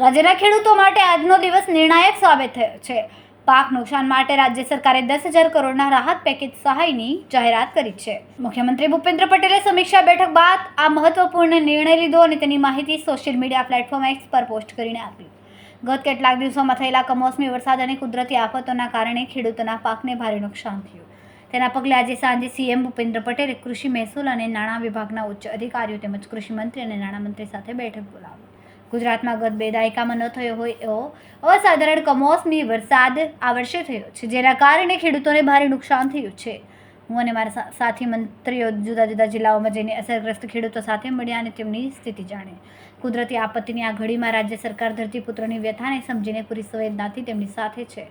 રાજ્યના ખેડૂતો માટે આજનો દિવસ નિર્ણાયક સાબિત થયો છે. પાક નુકસાન માટે રાજ્ય સરકારે દસ હજાર કરોડના રાહત પેકેજ સહાયની જાહેરાત કરી છે. મુખ્યમંત્રી ભૂપેન્દ્ર પટેલે સમીક્ષા બેઠક બાદ આ મહત્વપૂર્ણ નિર્ણય લીધો અને તેની માહિતી સોશિયલ મીડિયા પ્લેટફોર્મ એક્સ પર પોસ્ટ કરીને આપી. ગત કેટલાક દિવસોમાં થયેલા કમોસમી વરસાદ અને કુદરતી આફતોના કારણે ખેડૂતોના પાકને ભારે નુકસાન થયું. તેના પગલે આજે સાંજે સીએમ ભૂપેન્દ્ર પટેલે કૃષિ મહેસૂલ અને નાણાં વિભાગના ઉચ્ચ અધિકારીઓ તેમજ કૃષિ મંત્રી અને નાણામંત્રી સાથે બેઠક બોલાવી. ગુજરાતમાં ગત બે દાયકામાં ન થયો હોય એવો અસાધારણ કમોસમી વરસાદ આ વર્ષે થયો છે, જેના કારણે ખેડૂતોને ભારે નુકસાન થયું છે. હું અને મારા સાથી મંત્રીઓ જુદા જુદા જિલ્લાઓમાં જઈને અસરગ્રસ્ત ખેડૂતો સાથે મળ્યા અને તેમની સ્થિતિ જાણી. કુદરતી આપત્તિની આ ઘડીમાં રાજ્ય સરકાર ધરતીપુત્રોની વ્યથાને સમજીને પૂરી સંવેદનાથી તેમની સાથે છે.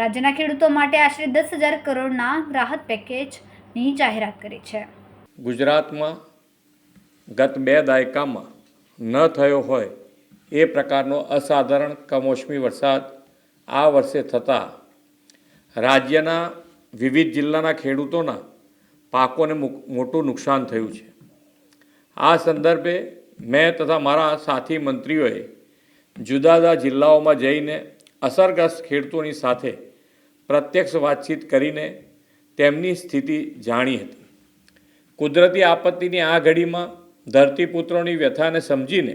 રાજ્યના ખેડૂતો માટે આશરે દસ હજાર કરોડના રાહત પેકેજની જાહેરાત કરી છે. ગુજરાતમાં ગત બે દાયકામાં ન થયો હોય એ પ્રકારનો અસાધારણ કમોસમી વરસાદ આ વર્ષે થતાં રાજ્યના વિવિધ જિલ્લાના ખેડૂતોના પાકોને મોટું નુકસાન થયું છે. આ સંદર્ભે મેં તથા મારા સાથી મંત્રીઓએ જુદા જુદા જિલ્લાઓમાં જઈને અસરગ્રસ્ત ખેડૂતોની સાથે પ્રત્યક્ષ વાતચીત કરીને તેમની સ્થિતિ જાણી હતી. કુદરતી આપત્તિની આ ઘડીમાં ધરતીપુત્રોની વ્યથાને સમજીને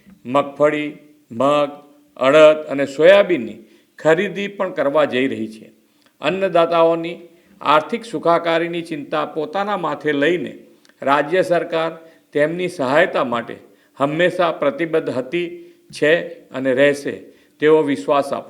મગફળી, મગ, અડદ અને સોયાબીનની ખરીદી પણ કરવા જઈ રહી છે. અન્નદાતાઓની આર્થિક સુખાકારીની ચિંતા પોતાના માથે લઈને રાજ્ય સરકાર તેમની સહાયતા માટે હંમેશા પ્રતિબદ્ધ હતી, છે અને રહેશે તેવો વિશ્વાસ આપું